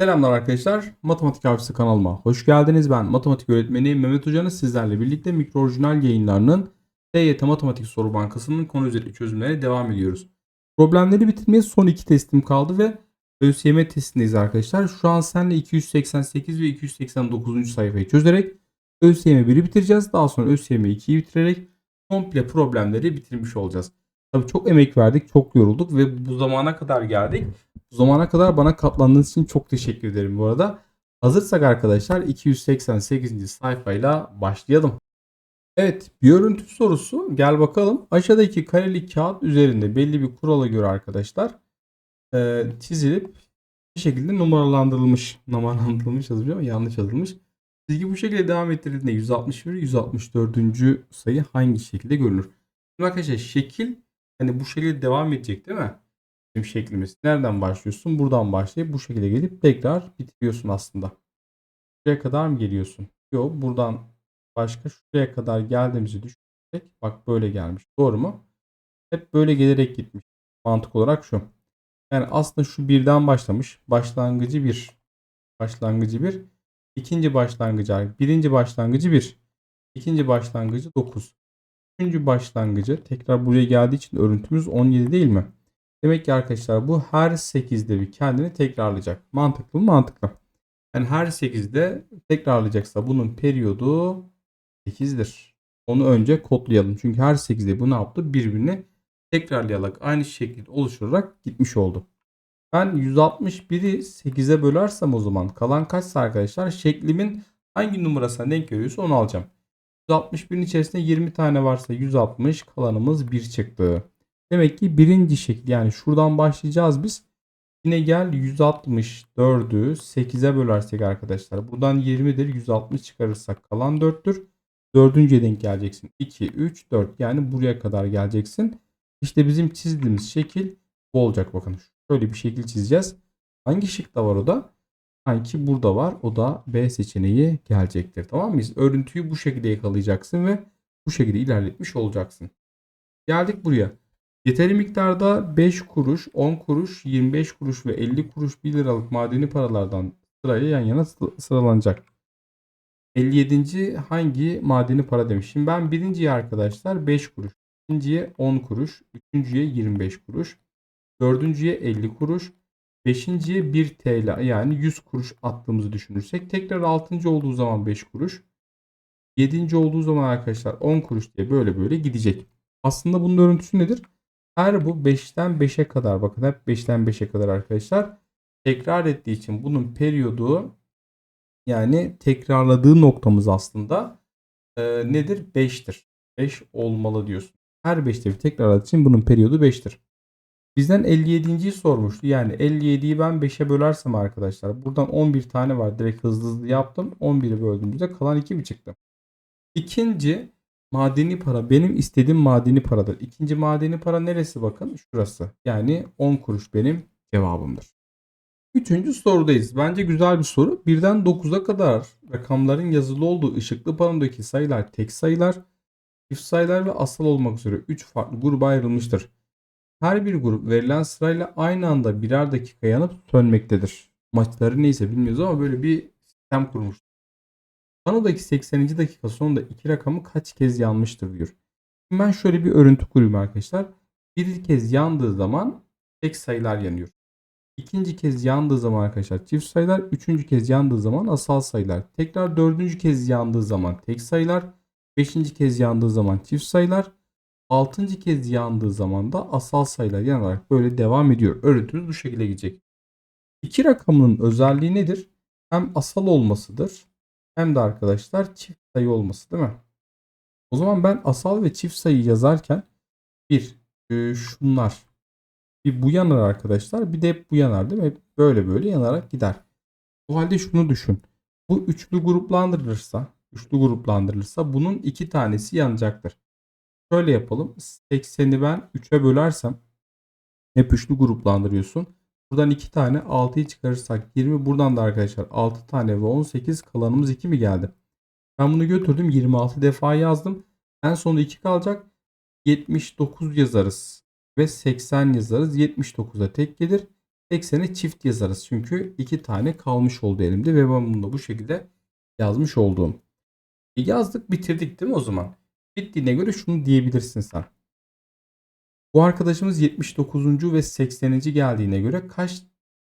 Selamlar arkadaşlar. Matematik Avcısı kanalıma hoş geldiniz. Ben matematik öğretmeni Mehmet Hoca'nız sizlerle birlikte mikro orijinal yayınlarının TYT Matematik Soru Bankası'nın konu üzerine çözümlerine devam ediyoruz. Problemleri bitirmeye son iki testim kaldı ve ÖSYM testindeyiz arkadaşlar. Şu an seninle 288 ve 289. sayfayı çözerek ÖSYM 1'i bitireceğiz. Daha sonra ÖSYM 2'yi bitirerek komple problemleri bitirmiş olacağız. Tabii çok emek verdik, çok yorulduk ve bu zamana kadar geldik. Bu zamana kadar bana katlandığınız için çok teşekkür ederim bu arada. Hazırsak arkadaşlar 288. sayfayla başlayalım. Evet bir örüntü sorusu gel bakalım. Aşağıdaki kareli kağıt üzerinde belli bir kurala göre arkadaşlar e, çizilip bir şekilde numaralandırılmış. Numaralandırılmış yazılmış ama yanlış yazılmış. Çizgi bu şekilde devam ettirildiğinde 161 164. sayı hangi şekilde görünür? Şimdi arkadaşlar şekil hani bu şekilde devam edecek değil mi? Bizim şeklimiz. Nereden başlıyorsun? Buradan başlayıp bu şekilde gelip tekrar bitiriyorsun aslında. Şuraya kadar mı geliyorsun? Yok buradan başka şuraya kadar geldiğimizi düşünürsek bak böyle gelmiş. Doğru mu? Hep böyle gelerek gitmiş. Mantık olarak şu. Yani aslında şu birden başlamış. Başlangıcı bir. Başlangıcı bir. İkinci başlangıcı birinci başlangıcı bir. İkinci başlangıcı 9. Üçüncü başlangıcı tekrar buraya geldiği için örüntümüz 17 değil mi? Demek ki arkadaşlar bu her 8'de bir kendini tekrarlayacak. Mantıklı mı? Mantıklı. Yani her 8'de tekrarlayacaksa bunun periyodu 8'dir. Onu önce kodlayalım. Çünkü her 8'de bu ne yaptı? Birbirini tekrarlayarak aynı şekilde oluşturarak gitmiş oldu. Ben 161'i 8'e bölersem o zaman kalan kaçsa arkadaşlar şeklimin hangi numarasına denk geliyorsa onu alacağım. 161'in içerisinde 20 tane varsa 160 kalanımız 1 çıktı. Demek ki birinci şekil yani şuradan başlayacağız biz. Yine gel 164'ü 8'e bölersek arkadaşlar. Buradan 20'dir 160 çıkarırsak kalan 4'tür. Dördüncüye denk geleceksin. 2, 3, 4 yani buraya kadar geleceksin. İşte bizim çizdiğimiz şekil bu olacak bakın. Şöyle bir şekil çizeceğiz. Hangi şıkta var o da? Sanki burada var. O da B seçeneği gelecektir. Tamam mı? Örüntüyü bu şekilde yakalayacaksın ve bu şekilde ilerletmiş olacaksın. Geldik buraya. Yeteri miktarda 5 kuruş, 10 kuruş, 25 kuruş ve 50 kuruş 1 liralık madeni paralardan sırayla yan yana sıralanacak. 57. hangi madeni para demiş. Şimdi ben birinciye arkadaşlar 5 kuruş, ikinciye 10 kuruş, üçüncüye 25 kuruş, dördüncüye 50 kuruş, beşinciye 1 TL yani 100 kuruş attığımızı düşünürsek tekrar 6. olduğu zaman 5 kuruş, 7. olduğu zaman arkadaşlar 10 kuruş diye böyle böyle gidecek. Aslında bunun örüntüsü nedir? Her bu 5'ten 5'e kadar bakın hep 5'ten 5'e kadar arkadaşlar tekrar ettiği için bunun periyodu yani tekrarladığı noktamız aslında e, nedir? 5'tir. 5 olmalı diyorsun. Her 5'te bir tekrarladığı için bunun periyodu 5'tir. Bizden 57.yi sormuştu. Yani 57'yi ben 5'e bölersem arkadaşlar buradan 11 tane var. Direkt hızlı hızlı yaptım. 11'i böldüğümüzde kalan 2 mi çıktı? İkinci madeni para benim istediğim madeni paradır. İkinci madeni para neresi bakın? Şurası. Yani 10 kuruş benim cevabımdır. Üçüncü sorudayız. Bence güzel bir soru. Birden 9'a kadar rakamların yazılı olduğu ışıklı panodaki sayılar tek sayılar, çift sayılar ve asal olmak üzere 3 farklı gruba ayrılmıştır. Her bir grup verilen sırayla aynı anda birer dakika yanıp sönmektedir. Maçları neyse bilmiyoruz ama böyle bir sistem kurmuş. Panodaki 80. dakika sonunda iki rakamı kaç kez yanmıştır diyor. Şimdi ben şöyle bir örüntü kurayım arkadaşlar. Bir kez yandığı zaman tek sayılar yanıyor. İkinci kez yandığı zaman arkadaşlar çift sayılar. Üçüncü kez yandığı zaman asal sayılar. Tekrar dördüncü kez yandığı zaman tek sayılar. Beşinci kez yandığı zaman çift sayılar. Altıncı kez yandığı zaman da asal sayılar yanarak böyle devam ediyor. Örüntümüz bu şekilde gidecek. İki rakamının özelliği nedir? Hem asal olmasıdır hem de arkadaşlar çift sayı olması değil mi? O zaman ben asal ve çift sayı yazarken bir e, şunlar bir bu yanar arkadaşlar bir de hep bu yanar değil mi? Hep böyle böyle yanarak gider. O halde şunu düşün. Bu üçlü gruplandırılırsa üçlü gruplandırılırsa bunun iki tanesi yanacaktır. Şöyle yapalım. 80'i ben 3'e bölersem hep üçlü gruplandırıyorsun. Buradan 2 tane 6'yı çıkarırsak 20. Buradan da arkadaşlar 6 tane ve 18 kalanımız 2 mi geldi? Ben bunu götürdüm 26 defa yazdım. En sonunda 2 kalacak. 79 yazarız ve 80 yazarız. 79'a tek gelir. 80'e çift yazarız. Çünkü iki tane kalmış oldu elimde ve ben bunu da bu şekilde yazmış olduğum. E yazdık bitirdik değil mi o zaman? Bittiğine göre şunu diyebilirsin sen. Bu arkadaşımız 79. ve 80. geldiğine göre kaç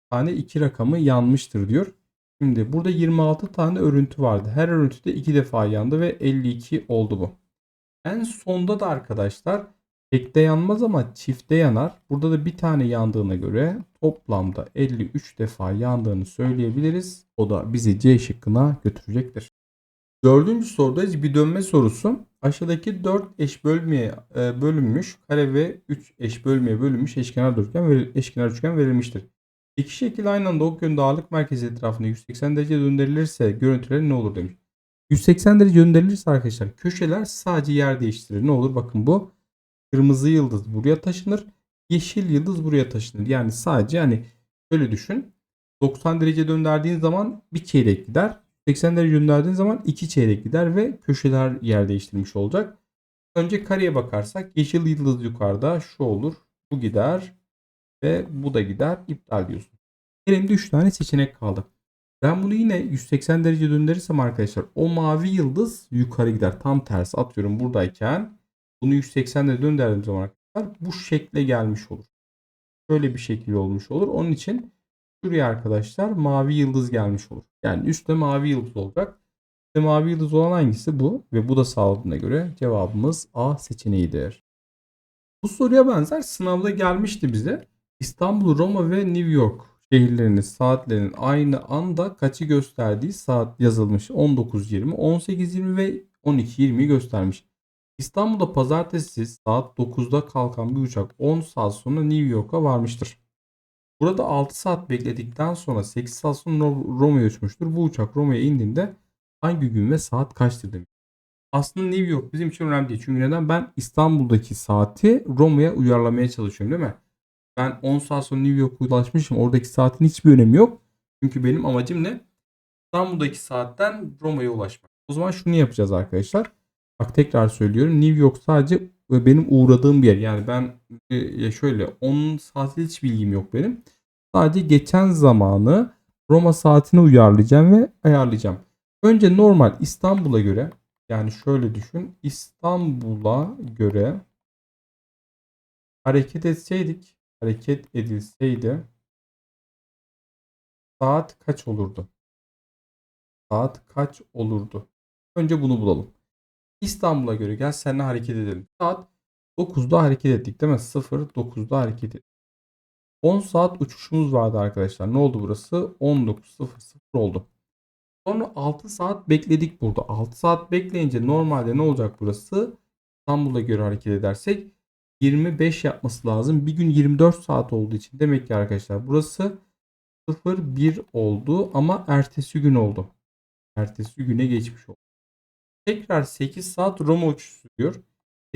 tane iki rakamı yanmıştır diyor. Şimdi burada 26 tane örüntü vardı. Her örüntüde 2 defa yandı ve 52 oldu bu. En sonda da arkadaşlar tekte yanmaz ama çifte yanar. Burada da bir tane yandığına göre toplamda 53 defa yandığını söyleyebiliriz. O da bizi C şıkkına götürecektir. Dördüncü soruda bir dönme sorusu. Aşağıdaki 4 eş bölmeye e, bölünmüş kare ve 3 eş bölmeye bölünmüş eşkenar dörtgen eşkenar üçgen verilmiştir. İki şekil aynı anda ok yönünde ağırlık merkezi etrafında 180 derece döndürülürse görüntüleri ne olur demiş. 180 derece döndürülürse arkadaşlar köşeler sadece yer değiştirir. Ne olur bakın bu kırmızı yıldız buraya taşınır. Yeşil yıldız buraya taşınır. Yani sadece hani şöyle düşün. 90 derece döndürdüğün zaman bir çeyrek gider. 80 derece döndürdüğün zaman iki çeyrek gider ve köşeler yer değiştirmiş olacak. Önce kareye bakarsak yeşil yıldız yukarıda şu olur. Bu gider ve bu da gider. İptal diyorsun. Elimde 3 tane seçenek kaldı. Ben bunu yine 180 derece döndürürsem arkadaşlar o mavi yıldız yukarı gider. Tam tersi atıyorum buradayken bunu 180 derece döndürdüğüm zaman arkadaşlar bu şekle gelmiş olur. Şöyle bir şekil olmuş olur. Onun için şuraya arkadaşlar mavi yıldız gelmiş olur. Yani üstte mavi yıldız olacak. Üstte mavi yıldız olan hangisi bu? Ve bu da sağladığına göre cevabımız A seçeneğidir. Bu soruya benzer sınavda gelmişti bize. İstanbul, Roma ve New York şehirlerinin saatlerinin aynı anda kaçı gösterdiği saat yazılmış. 19.20, 18.20 ve 12.20'yi göstermiş. İstanbul'da pazartesi saat 9'da kalkan bir uçak 10 saat sonra New York'a varmıştır. Burada 6 saat bekledikten sonra 8 saat sonra Roma'ya uçmuştur. Bu uçak Roma'ya indiğinde hangi gün ve saat kaçtır demiş. Aslında New York bizim için önemli değil. Çünkü neden? Ben İstanbul'daki saati Roma'ya uyarlamaya çalışıyorum değil mi? Ben 10 saat sonra New York'a ulaşmışım. Oradaki saatin hiçbir önemi yok. Çünkü benim amacım ne? İstanbul'daki saatten Roma'ya ulaşmak. O zaman şunu yapacağız arkadaşlar. Bak tekrar söylüyorum. New York sadece benim uğradığım bir yer. Yani ben e, şöyle 10 saat hiç bilgim yok benim. Sadece geçen zamanı Roma saatine uyarlayacağım ve ayarlayacağım. Önce normal İstanbul'a göre yani şöyle düşün. İstanbul'a göre hareket etseydik hareket edilseydi saat kaç olurdu? Saat kaç olurdu? Önce bunu bulalım. İstanbul'a göre gel seninle hareket edelim. Saat 9'da hareket ettik değil mi? 0-9'da hareket ettik. 10 saat uçuşumuz vardı arkadaşlar. Ne oldu burası? 19.00 oldu. Sonra 6 saat bekledik burada. 6 saat bekleyince normalde ne olacak burası? İstanbul'a göre hareket edersek 25 yapması lazım. Bir gün 24 saat olduğu için demek ki arkadaşlar burası 0-1 oldu ama ertesi gün oldu. Ertesi güne geçmiş oldu. Tekrar 8 saat Roma uçuşu diyor.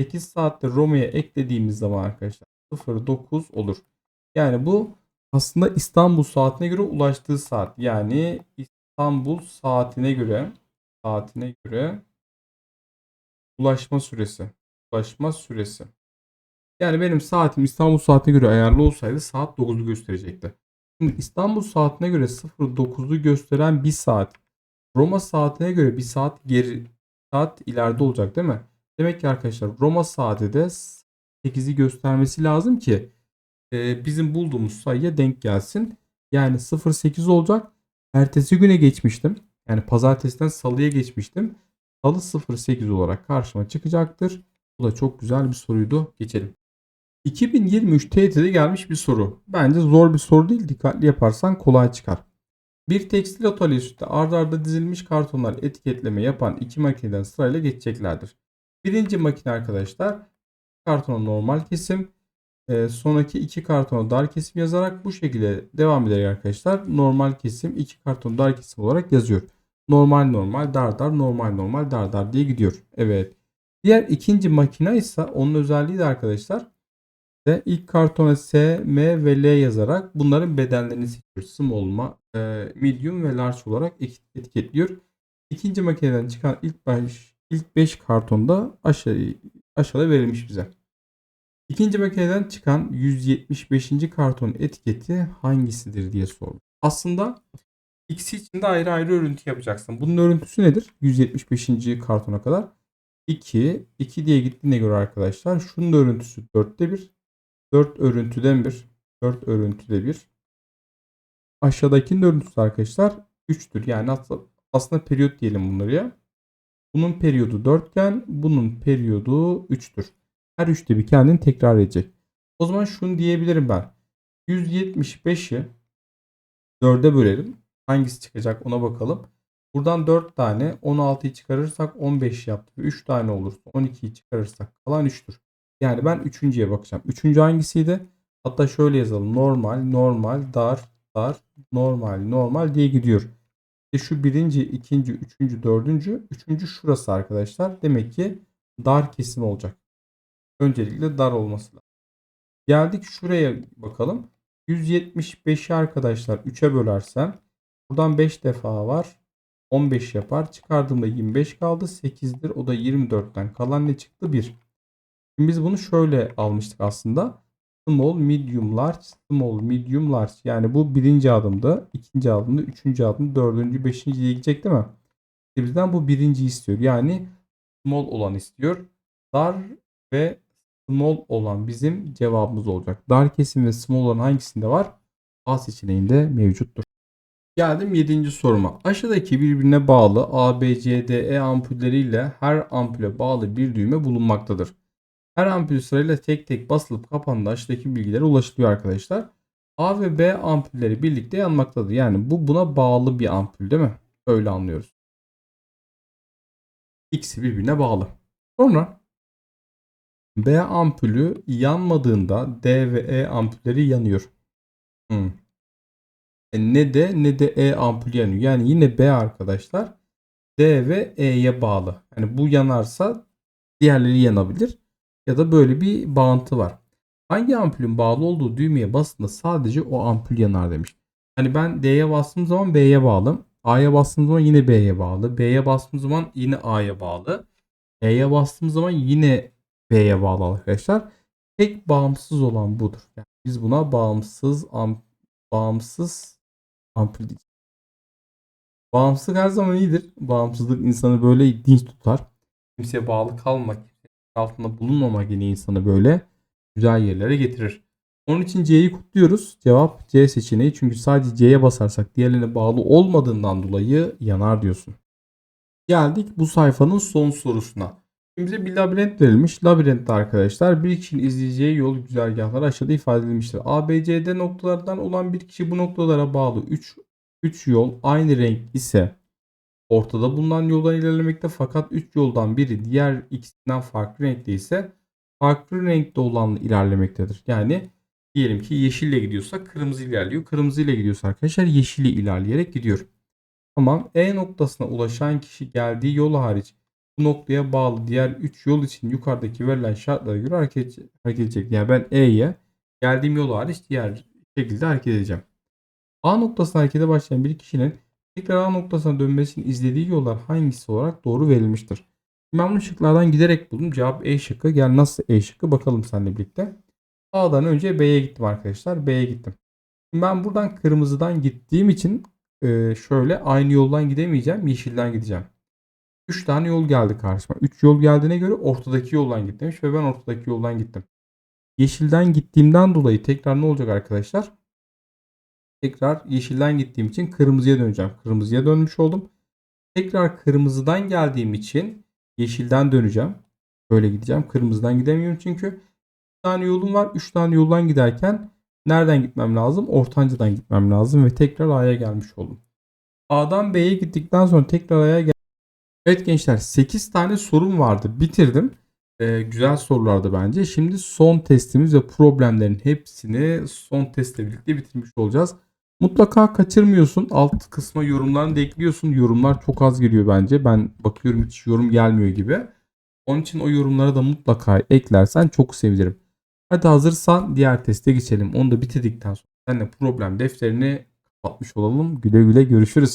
8 saatte Roma'ya eklediğimiz zaman arkadaşlar 09 olur. Yani bu aslında İstanbul saatine göre ulaştığı saat. Yani İstanbul saatine göre saatine göre ulaşma süresi. Ulaşma süresi. Yani benim saatim İstanbul saatine göre ayarlı olsaydı saat 9'u gösterecekti. Şimdi İstanbul saatine göre 09'u gösteren bir saat Roma saatine göre bir saat geri saat ileride olacak değil mi? Demek ki arkadaşlar Roma saati de 8'i göstermesi lazım ki e, bizim bulduğumuz sayıya denk gelsin. Yani 08 olacak. Ertesi güne geçmiştim. Yani pazartesiden salıya geçmiştim. Salı 08 olarak karşıma çıkacaktır. Bu da çok güzel bir soruydu. Geçelim. 2023 TYT'de gelmiş bir soru. Bence zor bir soru değil. Dikkatli yaparsan kolay çıkar. Bir tekstil atölyesinde arda arda dizilmiş kartonlar etiketleme yapan iki makineden sırayla geçeceklerdir. Birinci makine arkadaşlar kartona normal kesim, e, sonraki iki kartona dar kesim yazarak bu şekilde devam ederek arkadaşlar normal kesim iki karton dar kesim olarak yazıyor. Normal normal dar dar normal normal dar dar diye gidiyor. Evet. Diğer ikinci makine ise onun özelliği de arkadaşlar de ilk kartona S, M ve L yazarak bunların bedenlerini seçiyor. Small, e, medium ve large olarak etiketliyor. İkinci makineden çıkan ilk 5 ilk 5 kartonda aşağı aşağıda verilmiş bize. İkinci makineden çıkan 175. karton etiketi hangisidir diye sormuş. Aslında ikisi için de ayrı ayrı örüntü yapacaksın. Bunun örüntüsü nedir? 175. kartona kadar. 2, 2 diye gittiğine göre arkadaşlar şunun da örüntüsü 4'te 1. 4 örüntüden 1. 4 örüntüde 1. Aşağıdakinin örüntüsü arkadaşlar 3'tür. Yani aslında, periyot diyelim bunları ya. Bunun periyodu 4 iken bunun periyodu 3'tür. Her üçte bir kendini tekrar edecek. O zaman şunu diyebilirim ben. 175'i 4'e bölelim. Hangisi çıkacak ona bakalım. Buradan 4 tane 16'yı çıkarırsak 15 yaptı. 3 tane olursa 12'yi çıkarırsak kalan 3'tür. Yani ben 3.ye bakacağım. 3. hangisiydi? Hatta şöyle yazalım. Normal, normal, dar, dar, normal, normal diye gidiyor. İşte şu birinci, ikinci, üçüncü, dördüncü, üçüncü şurası arkadaşlar. Demek ki dar kesim olacak. Öncelikle dar olması lazım. Geldik şuraya bakalım. 175'i arkadaşlar 3'e bölersem buradan 5 defa var. 15 yapar. Çıkardığımda 25 kaldı. 8'dir. O da 24'ten kalan ne çıktı? 1. Biz bunu şöyle almıştık aslında. Small, medium, large, small, medium, large. Yani bu birinci adımda, ikinci adımda, üçüncü adımda, dördüncü, beşinci diye gidecek değil mi? İşte bizden bu birinci istiyor. Yani small olan istiyor. Dar ve small olan bizim cevabımız olacak. Dar kesim ve small olan hangisinde var? A seçeneğinde mevcuttur. Geldim 7. soruma. Aşağıdaki birbirine bağlı A, B, C, D, E ampulleriyle her ampule bağlı bir düğme bulunmaktadır. Her ampul sırayla tek tek basılıp kapandığında aşağıdaki bilgilere ulaşılıyor arkadaşlar. A ve B ampulleri birlikte yanmaktadır. Yani bu buna bağlı bir ampul değil mi? Öyle anlıyoruz. İkisi birbirine bağlı. Sonra B ampulü yanmadığında D ve E ampulleri yanıyor. Hmm. E ne D ne de E ampulü yanıyor. Yani yine B arkadaşlar D ve E'ye bağlı. Yani bu yanarsa diğerleri yanabilir. Ya da böyle bir bağıntı var. Hangi ampulün bağlı olduğu düğmeye bastığında sadece o ampul yanar demiş. Hani ben D'ye bastığım zaman B'ye bağlı. A'ya bastığım zaman yine B'ye bağlı. B'ye bastığım zaman yine A'ya bağlı. E'ye bastığım zaman yine B'ye bağlı arkadaşlar. Tek bağımsız olan budur. Yani biz buna bağımsız amp bağımsız ampul diyeceğiz. Bağımsızlık her zaman iyidir. Bağımsızlık insanı böyle dinç tutar. Kimseye bağlı kalmak, altında bulunmamak yine insanı böyle güzel yerlere getirir. Onun için C'yi kutluyoruz. Cevap C seçeneği. Çünkü sadece C'ye basarsak diğerlerine bağlı olmadığından dolayı yanar diyorsun. Geldik bu sayfanın son sorusuna. Şimdi bize bir labirent verilmiş. Labirentte arkadaşlar bir kişinin izleyeceği yol güzergahları aşağıda ifade edilmiştir. A, noktalardan olan bir kişi bu noktalara bağlı 3 3 yol aynı renk ise ortada bulunan yoldan ilerlemekte fakat 3 yoldan biri diğer ikisinden farklı renkte ise farklı renkte olanla ilerlemektedir. Yani diyelim ki yeşille gidiyorsa kırmızı ilerliyor. Kırmızı ile gidiyorsa arkadaşlar yeşili ilerleyerek gidiyor. Tamam E noktasına ulaşan kişi geldiği yol hariç bu noktaya bağlı diğer 3 yol için yukarıdaki verilen şartlara göre hareket, hareket edecek. Yani ben E'ye geldiğim yol hariç diğer şekilde hareket edeceğim. A noktasına harekete başlayan bir kişinin tekrar A noktasına dönmesini izlediği yollar hangisi olarak doğru verilmiştir? Ben bunu şıklardan giderek buldum. Cevap E şıkkı. Gel nasıl E şıkkı bakalım seninle birlikte. A'dan önce B'ye gittim arkadaşlar. B'ye gittim. Ben buradan kırmızıdan gittiğim için e, şöyle aynı yoldan gidemeyeceğim. Yeşilden gideceğim. 3 tane yol geldi karşıma. 3 yol geldiğine göre ortadaki yoldan git demiş ve ben ortadaki yoldan gittim. Yeşilden gittiğimden dolayı tekrar ne olacak arkadaşlar? Tekrar yeşilden gittiğim için kırmızıya döneceğim. Kırmızıya dönmüş oldum. Tekrar kırmızıdan geldiğim için yeşilden döneceğim. Böyle gideceğim. Kırmızıdan gidemiyorum çünkü 3 tane yolum var. 3 tane yoldan giderken nereden gitmem lazım? Ortanca'dan gitmem lazım ve tekrar A'ya gelmiş oldum. A'dan B'ye gittikten sonra tekrar A'ya gel Evet gençler 8 tane sorum vardı. Bitirdim. Ee, güzel sorulardı bence. Şimdi son testimiz ve problemlerin hepsini son testle birlikte bitirmiş olacağız. Mutlaka kaçırmıyorsun. Alt kısma yorumlarını da ekliyorsun. Yorumlar çok az geliyor bence. Ben bakıyorum hiç yorum gelmiyor gibi. Onun için o yorumlara da mutlaka eklersen çok sevinirim. Hadi hazırsan diğer teste geçelim. Onu da bitirdikten sonra seninle problem defterini kapatmış olalım. Güle güle görüşürüz.